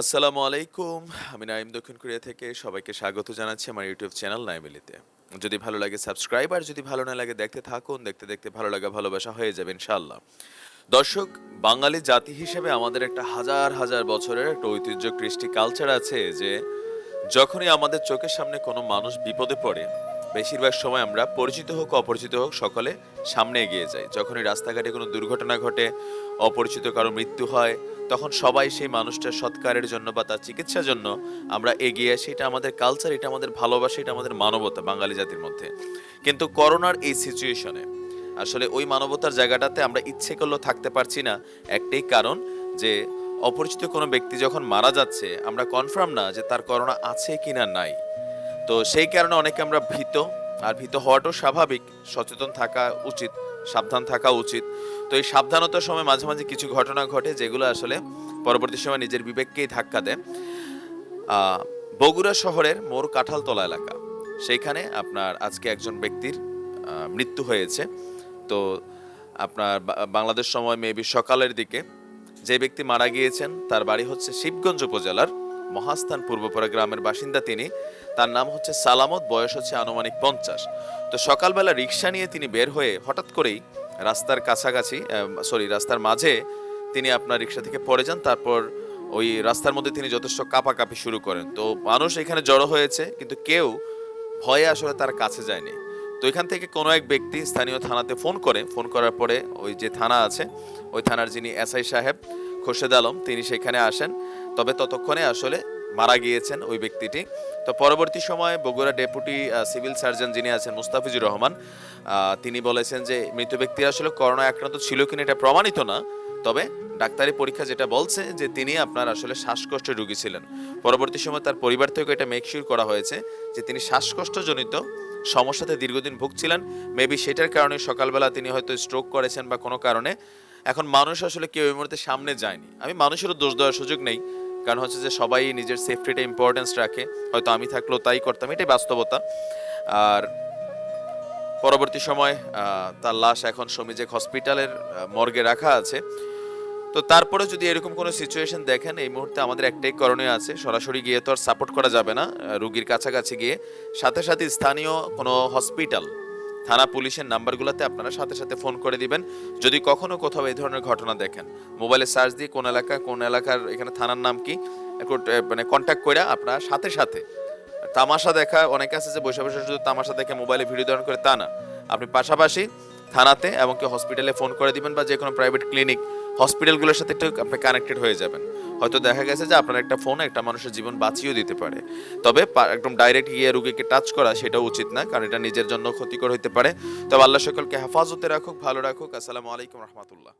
আসসালামু আলাইকুম। আমি নাইম দক্ষিণ কোরিয়া থেকে সবাইকে স্বাগত জানাচ্ছি আমার ইউটিউব চ্যানেল নাইমিলিতে যদি ভালো লাগে সাবস্ক্রাইব, আর যদি ভালো না লাগে দেখতে থাকুন, দেখতে দেখতে ভালো লাগা, ভালোবাসা হয়ে যাবে ইনশাল্লাহ দর্শক, বাঙালি জাতি হিসেবে আমাদের একটা হাজার হাজার বছরের একটা ঐতিহ্য, কৃষ্টি কালচার আছে যে, যখনই আমাদের চোখের সামনে কোনো মানুষ বিপদে পড়ে বেশিরভাগ সময় আমরা পরিচিত হোক, অপরিচিত হোক, সকলে সামনে এগিয়ে যাই। যখনই রাস্তাঘাটে কোনো দুর্ঘটনা ঘটে, অপরিচিত কারও মৃত্যু হয়, তখন সবাই সেই মানুষটার সৎকারের জন্য বা তার চিকিৎসার জন্য আমরা এগিয়ে আসি। এটা আমাদের কালচার এটা আমাদের ভালোবাসা, এটা আমাদের মানবতা বাঙালি জাতির মধ্যে। কিন্তু করোনার এই সিচুয়েশনে আসলে ওই মানবতার জায়গাটাতে আমরা ইচ্ছে করলেও থাকতে পারছি না। একটাই কারণ যে, অপরিচিত কোনো ব্যক্তি যখন মারা যাচ্ছে, আমরা কনফার্ম না যে তার করোনা আছে কিনা নাই। তো সেই কারণে অনেকে আমরা ভীত, আর ভীত হওয়াটাও স্বাভাবিক। সচেতন থাকা উচিত, সাবধান থাকা উচিত। তো এই সাবধানতার সময় মাঝে মাঝে কিছু ঘটনা ঘটে যেগুলো আসলে পরবর্তী সময় নিজের বিবেককেই ধাক্কা দেয়। বগুড়া শহরের মোর কাঁঠালতলা এলাকা। সেইখানে আপনার আজকে একজন ব্যক্তির মৃত্যু হয়েছে। তো আপনার বাংলাদেশ সময় মেবি সকালের দিকে যে ব্যক্তি মারা গিয়েছেন, তার বাড়ি হচ্ছে শিবগঞ্জ উপজেলার মহাস্থান পূর্বপাড়া গ্রামের বাসিন্দা তিনি। তার নাম হচ্ছে সালামত, বয়স হচ্ছে আনুমানিক পঞ্চাশ। তো সকালবেলা রিক্সা নিয়ে তিনি বের হয়ে হঠাৎ করেই রাস্তার কাছাকাছি সরি, রাস্তার মাঝে তিনি আপনার রিক্সা থেকে পড়ে যান। তারপর ওই রাস্তার মধ্যে তিনি যথেষ্ট কাঁপাকাঁপি শুরু করেন। তো মানুষ এখানে জড়ো হয়েছে, কিন্তু কেউ ভয়ে আসলে তার কাছে যায়নি। তো এখান থেকে কোনো এক ব্যক্তি স্থানীয় থানাতে ফোন করে, ফোন করার পরে ওই যে থানা আছে, ওই থানার যিনি এসআই সাহেব, খোরশেদ আলম, তিনি সেখানে আসেন। তবে ততক্ষণে আসলে মারা গিয়েছেন ওই ব্যক্তিটি। তো পরবর্তী সময়ে বগুড়া ডেপুটি সিভিল সার্জন যিনি আছেন মুস্তাফিজুর রহমান তিনি বলেছেন যে মৃত ব্যক্তি আসলে করোনা আক্রান্ত ছিল কিনা এটা প্রমাণিত না, তবে ডাক্তারি পরীক্ষা যেটা বলছে যে তিনি আপনার আসলে শ্বাসকষ্টের রুগী ছিলেন। পরবর্তী সময় তার পরিবার থেকে এটা মেকশিওর করা হয়েছে যে তিনি শ্বাসকষ্টজনিত সমস্যাতে দীর্ঘদিন ভুগছিলেন। মেবি সেটার কারণে সকালবেলা তিনি হয়তো স্ট্রোক করেছেন বা কোনো কারণে। এখন মানুষ আসলে কেউ এই মুহূর্তে সামনে যায়নি। আমি মানুষেরও দোষ দেওয়ার সুযোগ নেই। কারণ হচ্ছে যে সবাই নিজের সেফটিটা ইম্পর্টেন্স রাখে। হয়তো আমি থাকলেও তাই করতাম, এটাই বাস্তবতা। আর পরবর্তী সময় তার লাশ এখন সমিজেক হসপিটালের মর্গে রাখা আছে। তো তারপরে যদি এরকম কোনো সিচুয়েশন দেখেন, এই মুহূর্তে আমাদের একটাই করণীয় আছে, সরাসরি গিয়ে তো আর সাপোর্ট করা যাবে না রুগীর কাছাকাছি গিয়ে। সাথে সাথে স্থানীয় কোনো হসপিটাল থানা পুলিশের নাম্বারগুলোতে আপনারা সাথে সাথে ফোন করে দিবেন। যদি কখনো কোথাও এই ধরনের ঘটনা দেখেন, মোবাইলে সার্চ দিয়ে কোন এলাকা, কোন এলাকার এখানে থানার নাম কি মানে কন্ট্যাক্ট করে আপনারা সাথে সাথে তামাশা দেখা, অনেকে আছে যে বসে বসে শুধু তামাশা দেখে মোবাইলে ভিডিও ধারণ করে, তা না। আপনি পাশাপাশি থানাতে এবং কি হসপিটালে ফোন করে দিবেন বা যে কোনো প্রাইভেট ক্লিনিক হসপিটালগুলোর সাথে একটু আপনি কানেক্টেড হয়ে যাবেন। হয়তো দেখা গেছে যে আপনার একটা ফোন একটা মানুষের জীবন বাঁচিয়েও দিতে পারে। তবে একদম ডাইরেক্ট গিয়ে রুগীকে টাচ করা সেটা উচিত না, কারণ এটা নিজের জন্য ক্ষতিকর হতে পারে। তবে আল্লাহ সকলকে হেফাজতে রাখুক, ভালো রাখুক। আসসালামু আলাইকুম রহমতুল্লাহ।